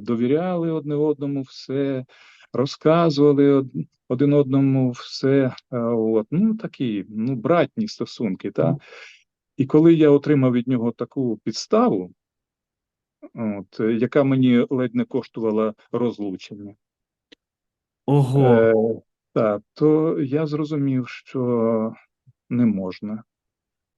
довіряли одне одному все, розказували один одному все. От, ну, такі, ну, братні стосунки. Та? І коли я отримав від нього таку підставу, от, е, яка мені ледь не коштувала розлучення, Ого, е, так, то я зрозумів, що не можна.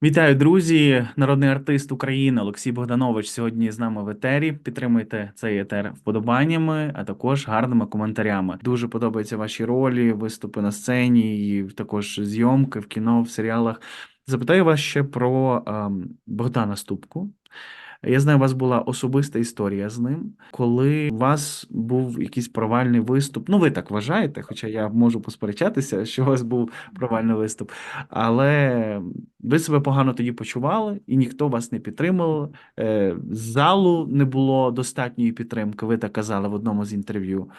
Вітаю, друзі! Народний артист України Олексій Богданович сьогодні з нами в етері. Підтримуйте цей етер вподобаннями, а також гарними коментарями. Дуже подобаються ваші ролі, виступи на сцені, і також зйомки в кіно, в серіалах. Запитаю вас ще про ем, Богдана Ступку. Я знаю, у вас була особиста історія з ним, коли у вас був якийсь провальний виступ. Ну, ви так вважаєте, хоча я можу посперечатися, що у вас був провальний виступ, але ви себе погано тоді почували, і ніхто вас не підтримував. Е, залу не було достатньої підтримки, ви так казали в одному з інтерв'ю.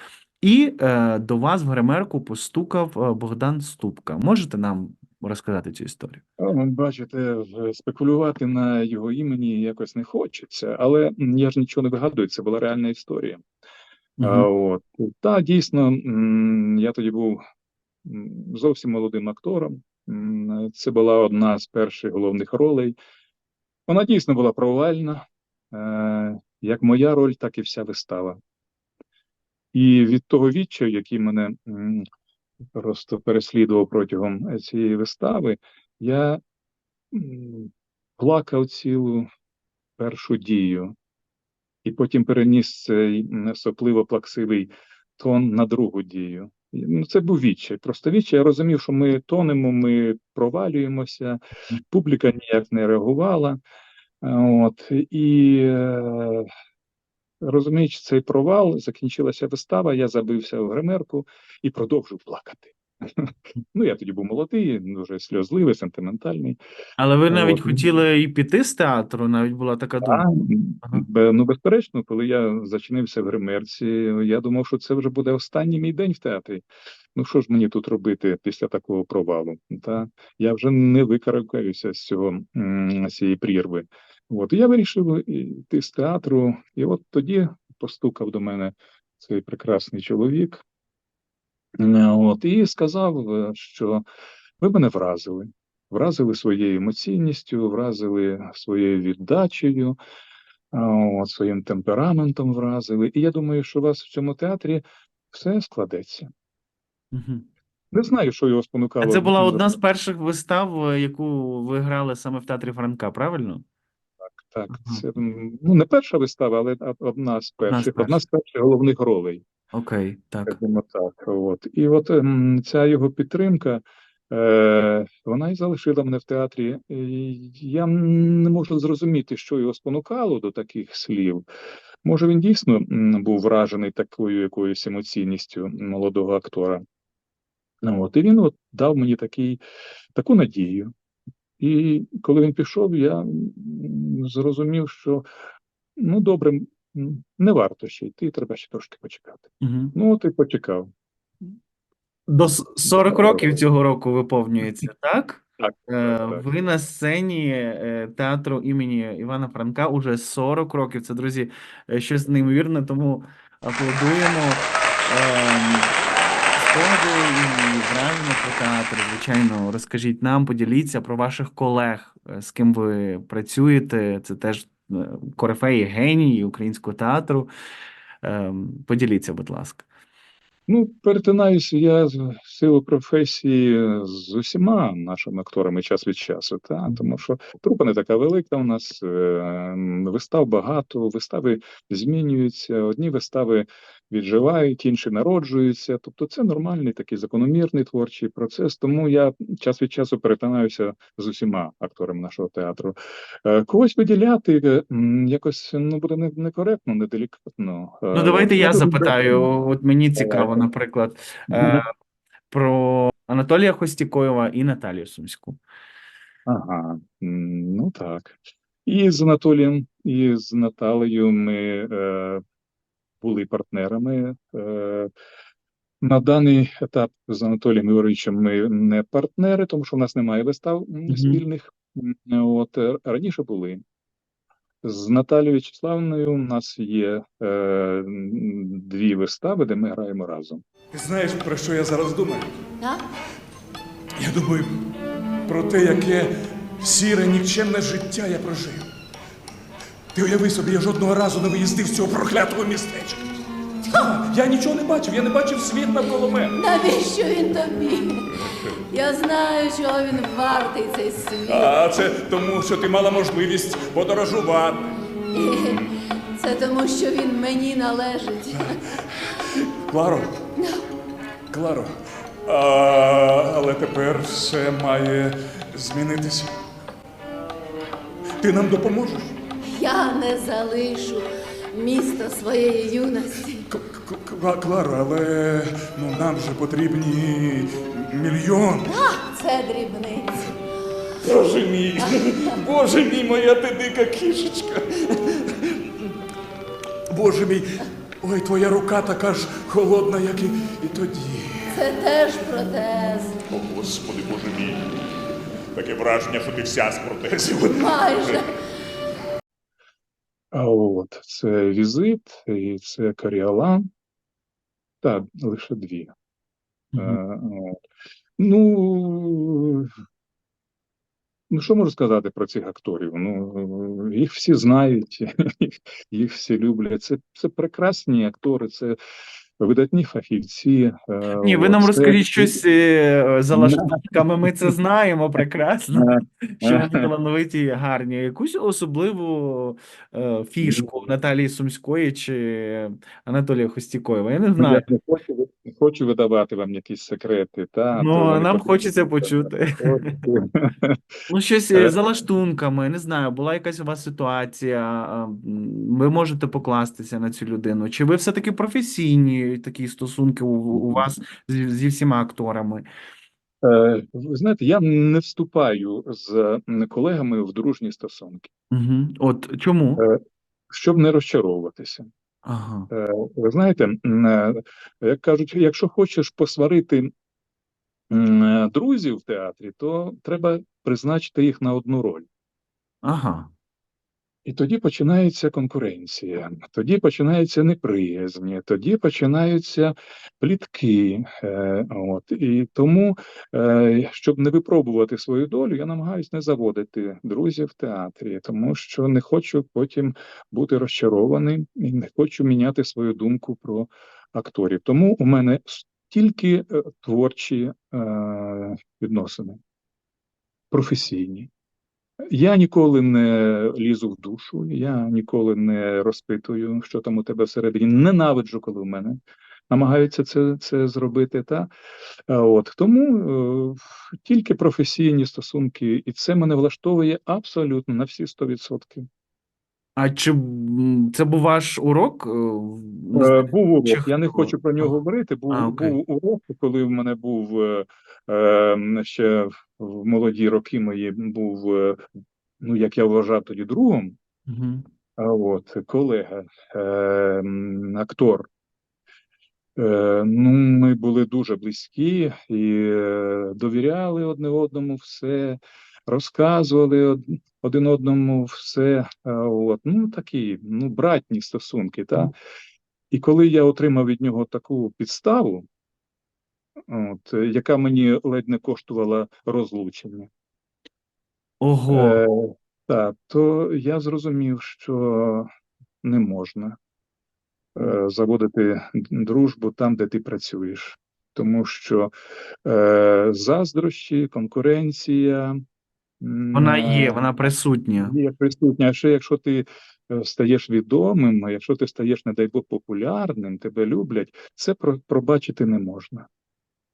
І е, до вас в гримерку постукав е, Богдан Ступка. Можете нам розказати цю історію? Ну, Бачите, спекулювати на його імені якось не хочеться, але я ж нічого не вигадую, це була реальна історія. А, Мгм. от. Та дійсно, я тоді був зовсім молодим актором. Це була одна з перших головних ролей. Вона дійсно була провальна, е, як моя роль, так і вся вистава. І від того відчаю, який мене просто переслідував протягом цієї вистави, я плакав цілу першу дію, і потім переніс цей м, сопливо-плаксивий тон на другу дію. Ну, це був відчай. Просто відчай. Я розумів, що ми тонемо, ми провалюємося, публіка ніяк не реагувала. Е, От, і е, розуміючи цей провал, закінчилася вистава, я забився в гримерку і продовжив плакати. Ну, я тоді був молодий, дуже сльозливий, сентиментальний. Але ви навіть От. хотіли і піти з театру, навіть була така думка. А, Ага. ну, безперечно, коли я зачинився в гримерці, я думав, що це вже буде останній мій день в театрі. Ну що ж мені тут робити після такого провалу? Та я вже не викарабкаюся з цього з цієї прірви. От і я вирішив йти з театру, і от тоді постукав до мене цей прекрасний чоловік. Е, От, і сказав, е, що ви мене вразили. Вразили своєю емоційністю, вразили своєю віддачею, от, своїм темпераментом вразили. І я думаю, що у вас в цьому театрі все складеться. Мгм. Не знаю, що його А спонукало. це була одна з перших вистав, е, яку ви грали саме в театрі Франка, правильно? Так, це ну, не перша вистава, але одна з перших, одна з перших головних ролей. Окей, так. Скажімо так. От. І от ем, ця його підтримка, е, вона і залишила мене в театрі. Я не можу зрозуміти, що його спонукало до таких слів. Може, він дійсно був вражений такою якоюсь емоційністю молодого актора. От, і він от дав мені такий, таку надію. І коли він пішов, я зрозумів, що ну добре, не варто ще йти, треба ще трошки почекати. Угу. Ну, от і почекав. До с- 40 років цього року виповнюється, так? Так, Е, так, так. Ви на сцені е, театру імені Івана Франка уже 40 років. Це, друзі, е, щось неймовірне, тому аплодуємо. Спогади і враження про театр, звичайно, розкажіть нам, поділіться про ваших колег, е, з ким ви працюєте. Це теж е, корифеї генії українського театру. Ем, Поділіться, будь ласка. Ну, перетинаюся я з силу професії з усіма нашими акторами час від часу, та тому що трупа не така велика. У нас е, вистав багато, вистави змінюються. Одні вистави відживають, інші народжуються. Тобто, це нормальний такий закономірний творчий процес. Тому я час від часу перетинаюся з усіма акторами нашого театру. Е, Когось виділяти е, якось ну буде не- некоректно, неделікатно. Е, Ну, давайте я дуже запитаю. От мені цікаво, наприклад, про Анатолія Хостікоєва і Наталію Сумську. Ага, ну так. І з Анатолієм, і з Наталею ми е, були партнерами. Е, на даний етап з Анатолієм Ігоровичем ми не партнери, тому що в нас немає вистав м, Мгм. спільних. От е, раніше були. З Наталією Вячеславною у нас є е, дві вистави, де ми граємо разом. Ти знаєш, про що я зараз думаю? Так? Я думаю про те, яке сіре, нікчемне життя я прожив. Ти уяви собі, я жодного разу не виїздив з цього проклятого містечка. Ха! Я нічого не бачив, я не бачив світ навколо мене. Навіщо він тобі? Я знаю, чого він вартий цей світ. А це тому, що ти мала можливість подорожувати. І це тому, що він мені належить. Кларо. Кларо. А, але тепер все має змінитися. Ти нам допоможеш? Я не залишу місто своєї юності. К- к- Кла- Кларо, але ну, нам же потрібні мільйон. А, це дрібниці. Боже мій, боже мій, моя ти дика кішечка. Боже мій, ой, твоя рука така ж холодна, як і, і тоді. Це теж протез. О, Господи, боже мій. Таке враження, що ти вся з протезів. Майже. А от це візит і це Каріалан. Так, лише дві. Е, от. Ну, ну, що можу сказати про цих акторів? Ну, їх всі знають, їх, їх всі люблять. Це, це прекрасні актори, це видатні фахівці. е, Ні, ви нам розкажіть щось е, за лаштунками. Ми це знаємо прекрасно. Що вони талановиті, гарні. Якусь особливу е, фішку Наталії Сумської чи Анатолія Хостікоєва. Я не Ну, знаю. Я не хочу, видавати вам якісь секрети, та, Ну, нам хочеться почути. Ну, щось за лаштунками, не знаю, була якась у вас ситуація, ви можете покластися на цю людину. Чи ви все-таки професійні такі стосунки у, у вас зі, зі всіма акторами? Е, Ви знаєте, я не вступаю з колегами в дружні стосунки, Угу. От чому? Е. щоб не розчаровуватися. Ага. Е, Ви знаєте, як кажуть, якщо хочеш посварити друзів в театрі, то треба призначити їх на одну роль. Ага. І тоді починається конкуренція, тоді починається неприязнь, тоді починаються плітки. Е, от. І тому, е, щоб не випробувати свою долю, я намагаюся не заводити друзів в театрі, тому що не хочу потім бути розчарованим і не хочу міняти свою думку про акторів. Тому у мене тільки е, творчі відносини, професійні. Я ніколи не лізу в душу, я ніколи не розпитую, що там у тебе всередині. Ненавиджу, коли в мене намагаються це, це зробити. Та? От тому е, тільки професійні стосунки, і це мене влаштовує абсолютно на всі 100%. А чи це був ваш урок? е, Е, Був урок, чи я не хочу про нього говорити. Був, А, був урок, коли в мене був е, е, ще в молоді роки мої був, е, ну як я вважав тоді другом, Мгм. А от колега, е, актор. Е, ну, ми були дуже близькі і е, довіряли одне одному все, розказували од- один одному все. А от, ну, такі, ну, братні стосунки. Та? І коли я отримав від нього таку підставу, от, е, яка мені ледь не коштувала розлучення, Ого. Е, так, то я зрозумів, що не можна е, заводити дружбу там, де ти працюєш, тому що е, заздрощі, конкуренція Вона є, вона присутня. є присутня. А ще якщо ти е, стаєш відомим, якщо ти стаєш, не дай Бог, популярним, тебе люблять, це про- пробачити не можна.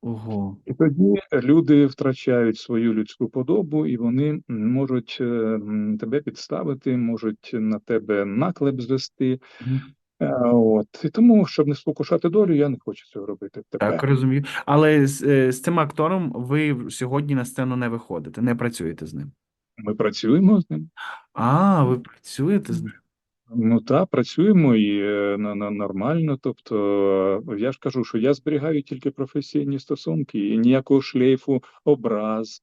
Ого. І тоді люди втрачають свою людську подобу, і вони можуть е, тебе підставити, можуть на тебе наклеп звести. Е, От і тому, щоб не спокушати долю, я не хочу цього робити тепер. Так, розумію. Але з, е, з цим актором ви сьогодні на сцену не виходите, не працюєте з ним. Ми працюємо з ним. А, ви працюєте з ним? Ну так, працюємо і е, на, на нормально. Тобто, е, я ж кажу, що я зберігаю тільки професійні стосунки, і ніякого шлейфу, образ,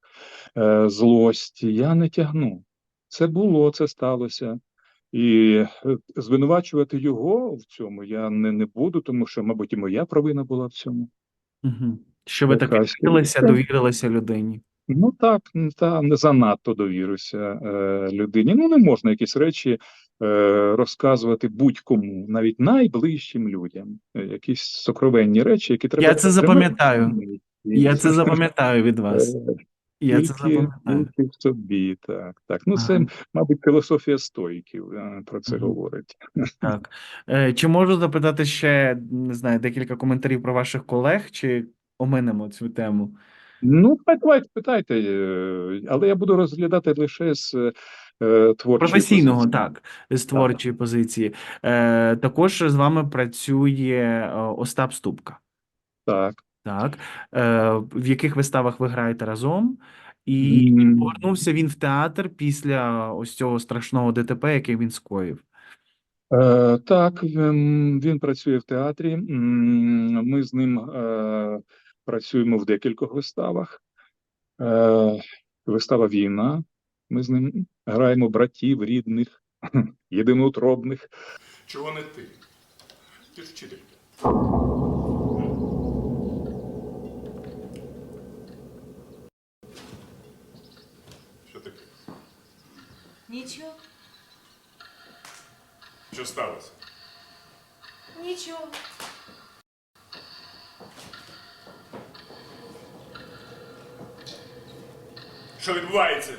е, злості я не тягну. Це було, це сталося. І звинувачувати його в цьому я не, не буду, тому що, мабуть, і моя провина була в цьому. Угу. Що ви так довірилися, довірилися людині? Ну так, та не занадто довірюся е, людині. Ну, не можна якісь речі е, розказувати будь-кому, навіть найближчим людям. Е, Якісь сокровенні речі, які треба. Я це запам'ятаю. Я це запам'ятаю від вас. Е, Я це запам'ятаю. тільки в собі, так. Так. Ну, це, мабуть, філософія стоїків е, про це Мгм. говорить. Так. Е, Чи можу запитати ще, не знаю, декілька коментарів про ваших колег, чи оминемо цю тему? Ну, так, давайте питайте, е, але я буду розглядати лише з е, творчої Професійного, позиції. так, з творчої позиції. Е, Також з вами працює е, Остап Ступка. Так. Так. Е, В яких виставах ви граєте разом? І М. повернувся він в театр після ось цього страшного ДТП, яке він скоїв. Е, так, він працює в театрі. Ми з ним е, працюємо в декількох виставах. Е, вистава Війна. Ми з ним граємо братів, рідних, єдиноутробних. Чого не ти? Ти ж вчитель. Що таке? Нічого, Що сталося? нічого. Що відбувається?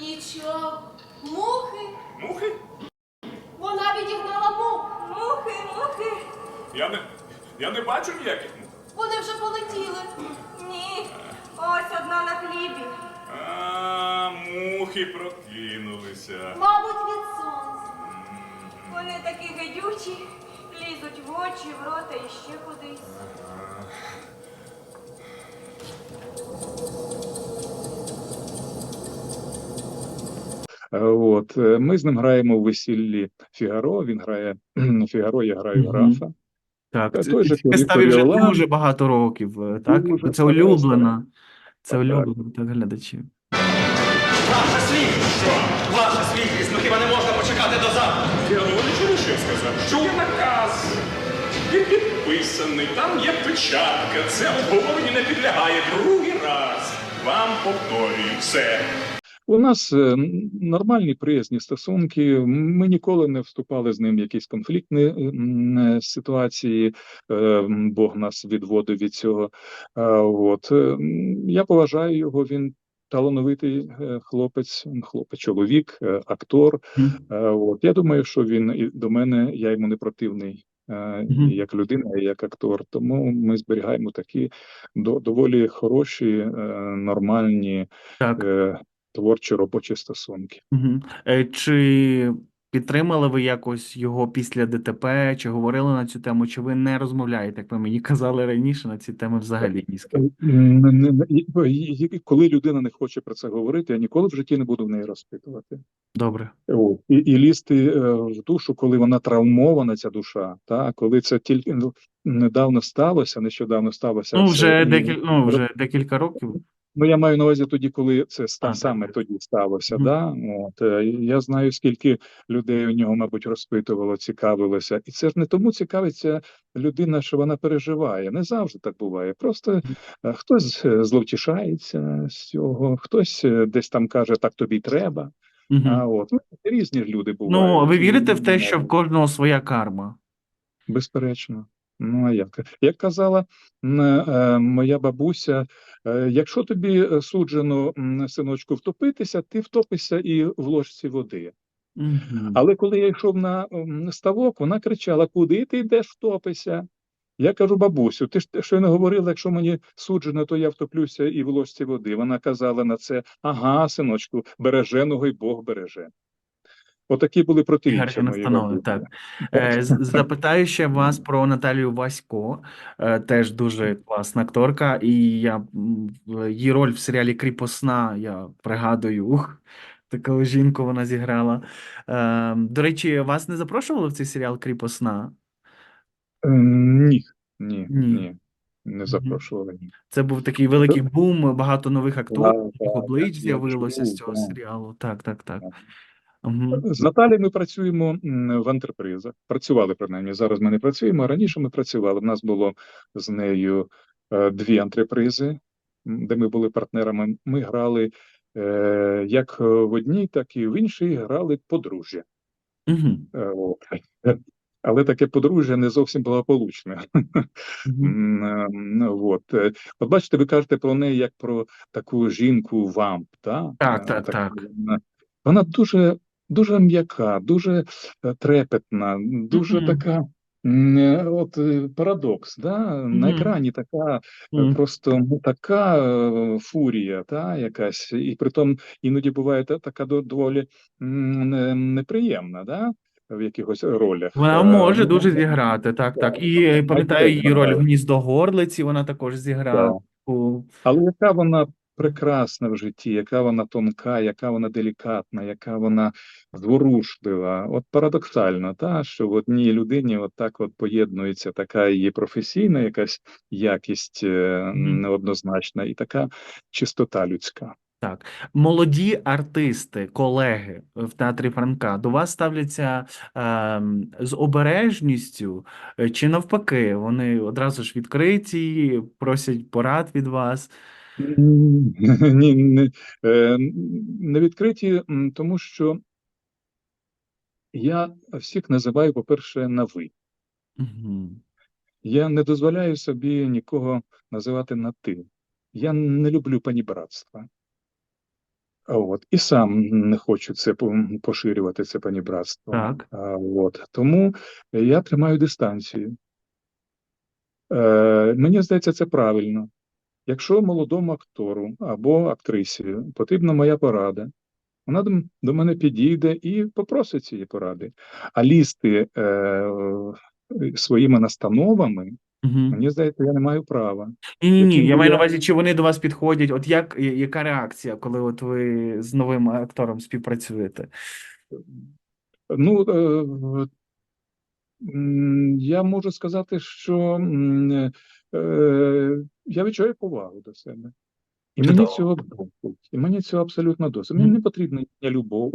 Нічого. Мухи. Мухи? Вона відігнала мух. Мухи, мухи. Я не, я не бачу ніяких мух. Вони вже полетіли. Ні, ось одна на хлібі. А, мухи прокинулися. Мабуть, від сонця. Вони такі гадючі, лізуть в очі, в рота і ще кудись. Е, От е, ми з ним граємо у весіллі Фігаро. Він грає Фігаро, я граю Мгм. графа. Так, Та це- той же цій виставі вже дуже багато років, е, так? Дуже Це улюблена. Це так. улюблена, так, глядачі. Ваша світлість! Що? Ваша світлість, ну хіба не можна почекати до завтра? Я ну, чули, що сказав? Що є наказ? Він підписаний, там є печатка. Це обговорення не підлягає другий раз. Вам повторюю все. У нас е, нормальні приязні стосунки. Ми ніколи не вступали з ним в якісь конфліктні е, е, ситуації. Бог нас відводив від цього. От я поважаю його. Він талановитий хлопець, хлопець, чоловік, актор. От я думаю, що він і до мене, я йому не противний. е, Мгм. Як людина, і як актор, тому ми зберігаємо такі до- доволі хороші, нормальні Так. Творчі робочі стосунки. Е, Чи підтримали ви якось його після ДТП, чи говорили на цю тему, чи ви не розмовляєте, як ви мені казали раніше, на ці теми взагалі ні з ким? Коли людина не хоче про це говорити, я ніколи в житті не буду в неї розпитувати. Добре. От. І, і лізти е, в душу, коли вона травмована, ця душа, та коли це тільки ну, недавно сталося, нещодавно сталося. Ну, вже і- декіль... ну, вже декілька років. Ну, я маю на увазі тоді, коли це ста- так, саме так. тоді сталося. Мгм. Да? От, е, я знаю, скільки людей у нього, мабуть, розпитувало, цікавилося. І це ж не тому цікавиться людина, що вона переживає. Не завжди так буває. Просто е, хтось е, зловтішається з цього, хтось десь там каже, так тобі треба. Мгм. А от ну, різні люди бувають. Ну, а ви вірите в те, Ну, що в кожного своя карма? Безперечно. Ну, а як? Як казала е, моя бабуся, е, якщо тобі е, суджено, синочку, втопитися, ти втопишся і в ложці води. Мгм. Але коли я йшов на ставок, вона кричала: Куди ти йдеш втопися? Я кажу, бабусю, ти ж те, що не говорила, якщо мені суджено, то я втоплюся і в ложці води. Вона казала на це: ага, синочку, береженого й Бог береже. Отакі були протиріччя бабусі. так. Е, Запитаю ще вас про Наталію Васько, е, теж дуже класна акторка, і я її роль в серіалі Кріпосна, я пригадую, таку жінку вона зіграла. Е, До речі, вас не запрошували в цей серіал Кріпосна? Ні, ні, Ні. ні, не запрошували. Це був такий великий бум, багато нових акторів, облич з'явилося з цього серіалу. Так, так, так. Мгм. З Наталією ми працюємо в антрепризах. Працювали принаймні. Зараз ми не працюємо. а Раніше ми працювали. У нас було з нею е, дві антрепризи, де ми були партнерами. Ми грали е, як в одній, так і в іншій грали подружжя. Е. Але таке подружжя не зовсім благополучне. Ну, От. От бачите, ви кажете про неї як про таку жінку вамп, та? Так, так, так. Вона дуже, дуже м'яка, дуже е, трепетна, дуже Мгм. така. е, От е, парадокс, да? На екрані така Мгм. просто ну, така фурія, та, якась, і притом іноді буває така доволі неприємна, да? в якихось ролях. Вона може ну, дуже зіграти, так, так. Так, І пам'ятаю її роль в гніздо горлиці, вона також зіграла. У- Але яка вона прекрасна в житті, яка вона тонка, яка вона делікатна, яка вона зворушлива. От парадоксально, та, що в одній людині от так от поєднується така її професійна якась якість е, неоднозначна і така чистота людська. Так, молоді артисти, колеги в театрі Франка до вас ставляться ем, з обережністю, е, чи навпаки, вони одразу ж відкриті, просять порад від вас. Ні, не, е, не відкриті, тому що я всіх називаю, по-перше, на ви. Я не дозволяю собі нікого називати на ти. Я не люблю панібратства. От, і сам не хочу це поширювати, це панібратство. Так. От, тому я тримаю дистанцію. Е, мені здається, це правильно. Якщо молодому актору або актрисі потрібна моя порада, вона до, мене підійде і попросить цієї поради. А лізти е, своїми настановами, Мгм. мені здається, я не маю права. Ні, ні, ні. Я маю на увазі, чи вони до вас підходять? От як яка реакція, коли от ви з новим актором співпрацюєте? Ну, е, я можу сказати, що е, я відчуваю повагу до себе. І мені Чудово. цього досить. І мені цього абсолютно досить. Мені Мгм. не потрібна їхня любов,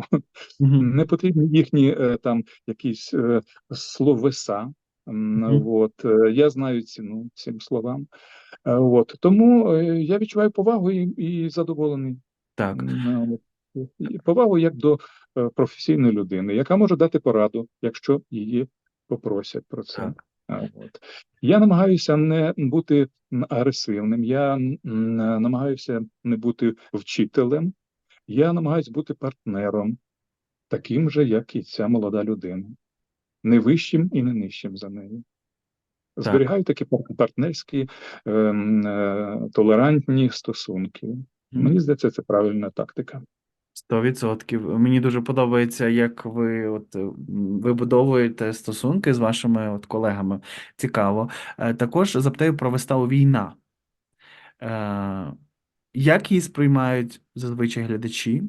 Мгм. не потрібні їхні е, там якісь е, словеса. М, Мгм. От, е, я знаю ціну цим словам. От, тому я відчуваю повагу і, і задоволений. Так. Повагу як до професійної людини, яка може дати пораду, якщо її попросять про це. От. Я намагаюся не бути агресивним, я намагаюся не бути вчителем, я намагаюся бути партнером, таким же, як і ця молода людина, не вищим і не нижчим за нею. Зберігаю такі партнерські, ем, е, толерантні стосунки. Мені здається, це правильна тактика. Сто відсотків. Мені дуже подобається, як ви от е, вибудовуєте стосунки з вашими от колегами. Цікаво. Е, Також запитаю про виставу Війна. Е, Як її сприймають зазвичай глядачі?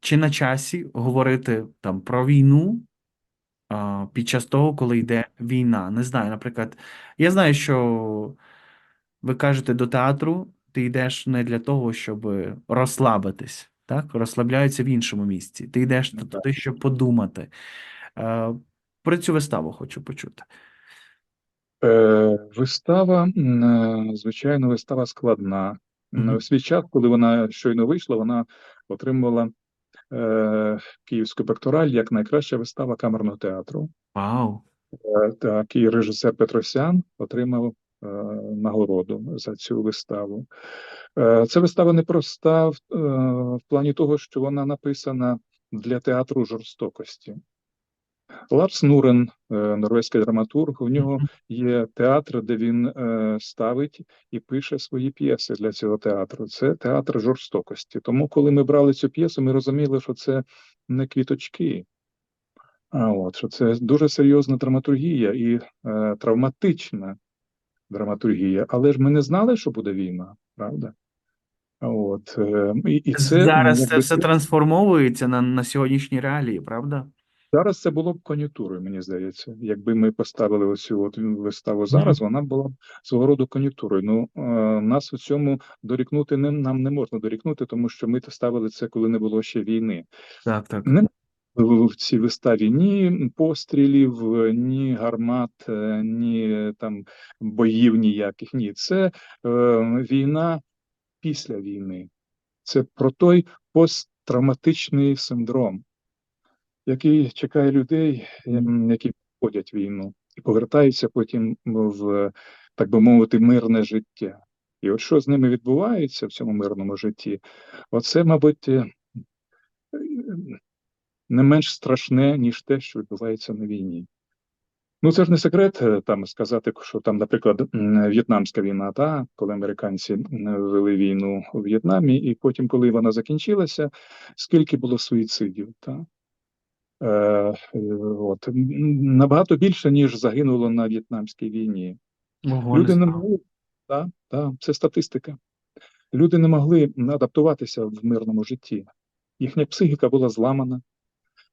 Чи на часі говорити там про війну під час того, коли йде війна? Не знаю, наприклад, я знаю, що ви кажете до театру, ти йдеш не для того, щоб розслабитись, так? Розслабляються в іншому місці. Ти йдеш Ну, туди, щоб подумати. Е, Про цю виставу хочу почути. Е, вистава, е, звичайно, вистава складна. М, Мгм. У свій час, коли вона щойно вийшла, вона отримала е, Київську пектораль як найкраща вистава камерного театру. Вау. Е, Так, і режисер Петросян отримав нагороду за цю виставу. Е, Ця вистава непроста в, е, в плані того, що вона написана для театру жорстокості. Ларс Нурен, е, норвезький драматург, у нього є театр, де він е, ставить і пише свої п'єси для цього театру. Це театр жорстокості. Тому, коли ми брали цю п'єсу, ми розуміли, що це не квіточки, а от що це дуже серйозна драматургія і е, травматична драматургія. Але ж ми не знали, що буде війна, правда? От, е, і, і це Зараз це якби, все трансформовується на, на сьогоднішні реалії, правда? Зараз це було б кон'юнктурою, мені здається. Якби ми поставили оцю от виставу зараз, вона була б свого роду кон'юнктурою. Ну е, нас у цьому дорікнути не нам не можна дорікнути, тому що ми ставили це, коли не було ще війни. Так, так. Не в цій виставі ні пострілів, ні гармат, е, ні е, там боїв ніяких. Ні, це е, війна після війни. Це про той посттравматичний синдром, який чекає людей, ем, які проходять війну і повертаються потім в, так би мовити, мирне життя. І от що з ними відбувається в цьому мирному житті, оце, мабуть, е, не менш страшне, ніж те, що відбувається на війні. Ну, це ж не секрет е, там сказати, що там, наприклад, В'єтнамська війна, та, коли американці вели війну у В'єтнамі, і потім, коли вона закінчилася, скільки було суїцидів, та? Е, е, от, набагато більше, ніж загинуло на В'єтнамській війні. Ого, Люди не могли, так, так, це статистика. Люди не могли адаптуватися в мирному житті. Їхня психіка була зламана.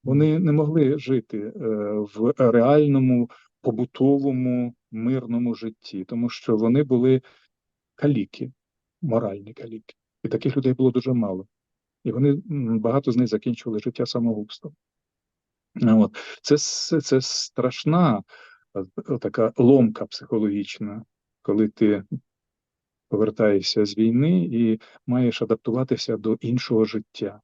Вони не могли жити е, в реальному побутовому мирному житті, тому що вони були каліки, моральні каліки. І таких людей було дуже мало. І вони багато з них закінчували життя самогубством. От. Це, с- це страшна е, така ломка психологічна, коли ти повертаєшся з війни і маєш адаптуватися до іншого життя.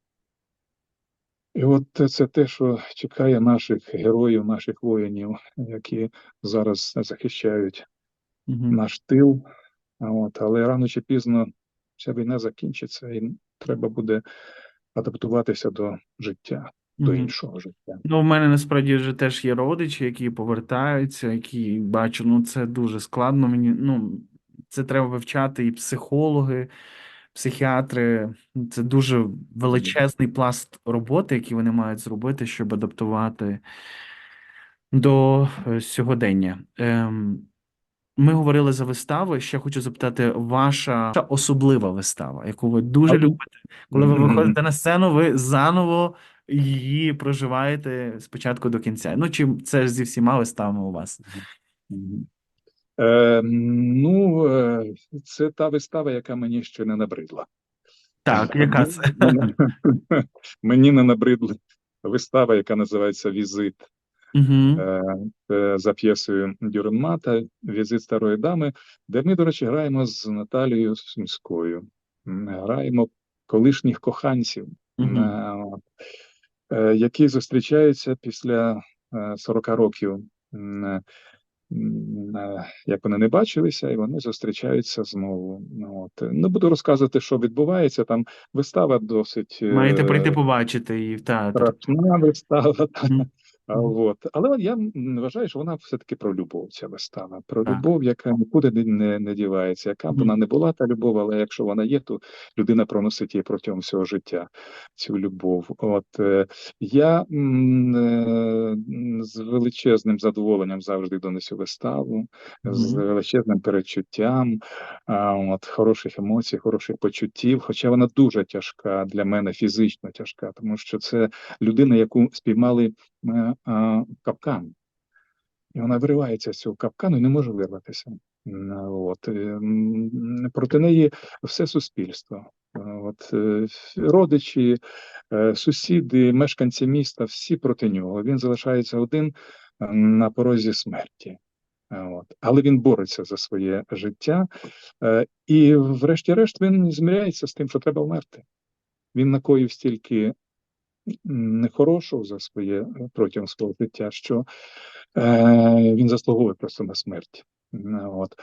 І от це те, що чекає наших героїв, наших воїнів, які зараз захищають Мгм. наш тил. От, але рано чи пізно ця війна закінчиться, і треба буде адаптуватися до життя, до Мгм. іншого життя. Ну, в мене насправді вже теж є родичі, які повертаються, які бачу, ну це дуже складно. Мені ну це треба вивчати і психологи, психіатри. Це дуже величезний пласт роботи, який вони мають зробити, щоб адаптувати до е, сьогодення. Ем, ми говорили за вистави. Ще хочу запитати, ваша особлива вистава, яку ви дуже любите, коли ви виходите на сцену, ви заново її проживаєте спочатку до кінця. Ну, чи це ж зі всіма виставами у вас? Мгм. Е, ну, е, це та вистава, яка мені ще не набридла. Так, яка це? Мені- не набридла вистава, яка називається Візит. Угу. Е, за п'єсою Дюренмата Візит старої дами, де ми, до речі, граємо з Наталією Сумською. Граємо колишніх коханців, Мгм. е, які зустрічаються після е, 40 років, м, е, е, як вони не бачилися, і вони зустрічаються знову. Ну, От. Не буду розказувати, що відбувається. Там вистава досить е, Маєте прийти побачити її в та. страшна вистава. та. А, От. Але я вважаю, що вона все-таки про любов, ця вистава. Про любов, яка нікуди не, не, не дівається. Яка б вона не була та любов, але якщо вона є, то людина проносить її протягом всього життя, цю любов. От е, я е, з величезним задоволенням завжди донесу виставу, з величезним перечуттям, а, от, хороших емоцій, хороших почуттів. Хоча вона дуже тяжка для мене, фізично тяжка, тому що це людина, яку спіймали е, капкан. І вона виривається з цього капкану і не може вирватися. От. Проти неї все суспільство. От, е, родичі, е, сусіди, мешканці міста, всі проти нього. Він залишається один на порозі смерті. От. Але він бореться за своє життя, і, врешті-решт, він зміряється з тим, що треба вмерти. Він накоїв стільки нехорошого за своє е, протягом свого життя, що е, він заслуговує просто на смерть. Е, От.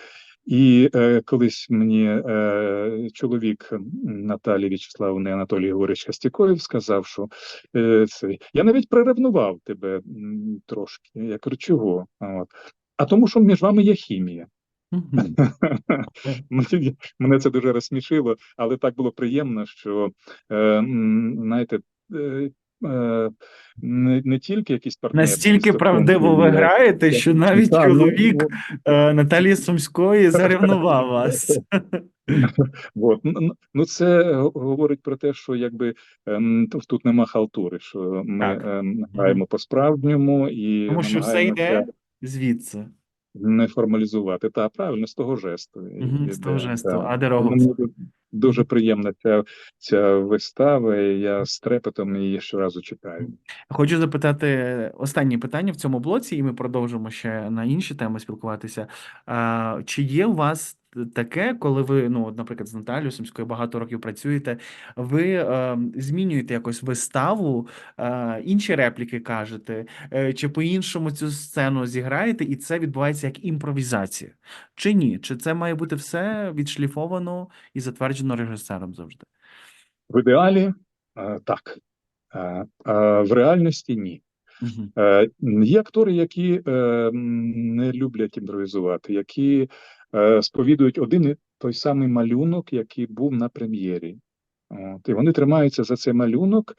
І е, колись мені е, чоловік Наталі В'ячеславовни Анатолій Григорович Костякоєв сказав, що е, це, я навіть приревнував тебе трошки. Я кажу, чого? От. А тому, що між вами є хімія. Мене це дуже розсмішило, але так було приємно, що е, знаєте, не, не тільки якісь партнерські Настільки правдиво ви граєте, що навіть Так, ну, чоловік ну, е, Наталії Сумської заревнував вас. От. Ну, ну, Ну, це говорить про те, що якби ем, тут- нема халтури, що ми Так. ем, граємо по-справжньому і Тому що все йде звідси. не формалізувати. Та правильно, з того жесту. З того жесту. та. А дорогу дуже приємна ця, ця вистава, і я з трепетом її щоразу чекаю. Хочу запитати останнє питання в цьому блоці, і ми продовжимо ще на інші теми спілкуватися. Чи є у вас таке, коли ви, ну, наприклад, з Наталією Сумською багато років працюєте, ви е, змінюєте якось виставу, е, інші репліки кажете, е, чи по-іншому цю сцену зіграєте, і це відбувається як імпровізація? Чи ні? Чи це має бути все відшліфовано і затверджено режисером завжди? В ідеалі е, так, Е, а в реальності ні. Е, Є актори, які е, не люблять імпровізувати, які е, сповідують один і той самий малюнок, який був на прем'єрі. От, і вони тримаються за цей малюнок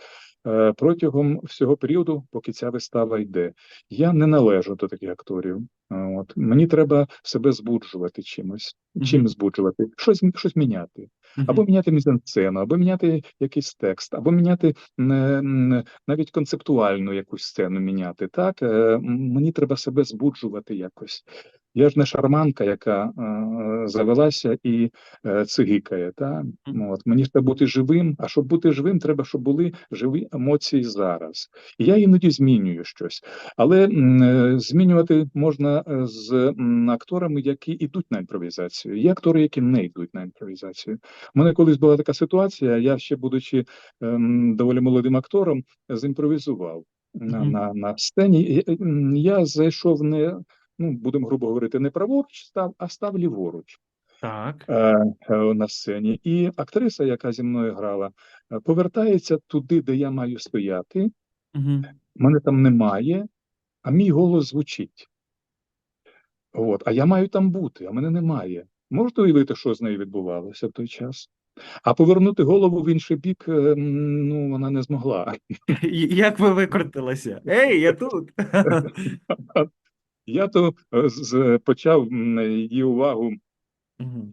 е, протягом всього періоду, поки ця вистава йде. Я не належу до таких акторів. От, мені треба себе збуджувати чимось. Чим збуджувати? Щось, щось міняти або міняти мізансцену, або міняти якийсь текст, або міняти м, навіть концептуальну якусь сцену міняти. Так Е, мені треба себе збуджувати якось. Я ж не шарманка, яка е, завелася і е, цигикає. Та? От мені ж треба бути живим. А щоб бути живим, треба, щоб були живі емоції зараз. І я іноді змінюю щось, але е, змінювати можна е, з акторами, які йдуть на імпровізацію. Є актори, які не йдуть на імпровізацію. У мене колись була така ситуація. Я ще будучи ем, доволі молодим актором, зімпровізував на, Мгм. на, на сцені. Е, Я зайшов не. Ну, будемо грубо говорити, не праворуч став, а став ліворуч Так. е, е, на сцені. І актриса, яка зі мною грала, повертається туди, де я маю стояти. Мгм. Мене там немає, а мій голос звучить. От, а я маю там бути, а мене немає. Можете уявити, що з нею відбувалося в той час? А повернути голову в інший бік, е, ну, вона не змогла. Як ви викрутилися? Ей, я тут. Я то е, почав її увагу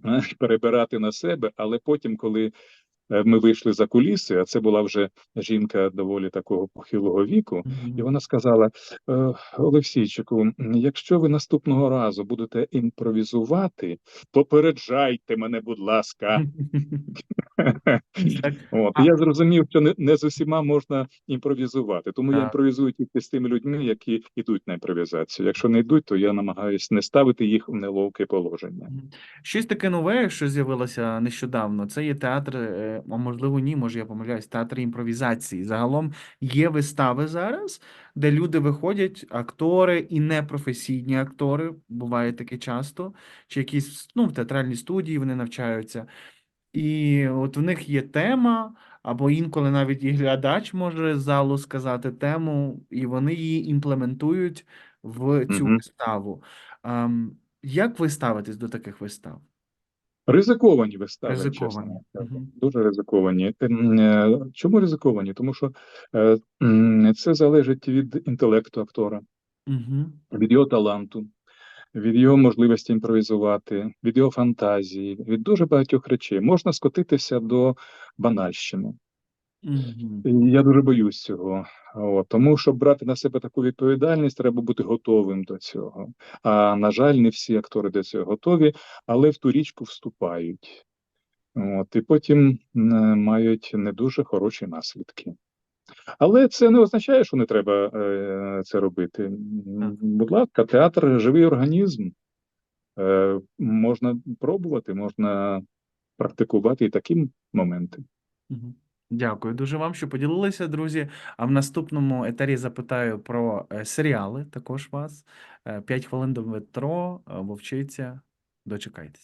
е, перебирати на себе, але потім, коли ми вийшли за куліси, а це була вже жінка доволі такого похилого віку, і вона сказала: е, Олексійчику, якщо ви наступного разу будете імпровізувати, попереджайте мене, будь ласка. От я зрозумів, що не, не з усіма можна імпровізувати. Тому я імпровізую тільки з тими людьми, які йдуть на імпровізацію. Якщо не йдуть, то я намагаюся не ставити їх в неловке положення. Щось таке нове, що з'явилося нещодавно. Це є театр, а можливо, ні, може я помиляюсь, театр імпровізації. Загалом є вистави зараз, де люди виходять, актори і непрофесійні актори, буває таке часто, чи якісь ну, в театральній студії вони навчаються. І от в них є тема, або інколи навіть і глядач може з залу сказати тему, і вони її імплементують в цю Мгм. виставу. Ем, як ви ставитесь до таких вистав? Ризиковані вистави, Ризиковані. чесно. Дуже ризиковані. Е, Чому ризиковані? Тому що е, це залежить від інтелекту актора, від його таланту, від його можливості імпровізувати, від його фантазії, від дуже багатьох речей. Можна скотитися до банальщини. Я дуже боюсь цього. От, тому, щоб брати на себе таку відповідальність, треба бути готовим до цього. А на жаль, не всі актори до цього готові, але в ту річку вступають. От, і потім мають не дуже хороші наслідки. Але це не означає, що не треба е, це робити. Будь ласка, театр живий організм. Е, можна пробувати, можна практикувати і такі моменти. Дякую дуже вам, що поділилися, друзі. А в наступному етері запитаю про е, серіали також вас. Е, П'ять хвилин до метро, е, вовчиця. Дочекайтесь.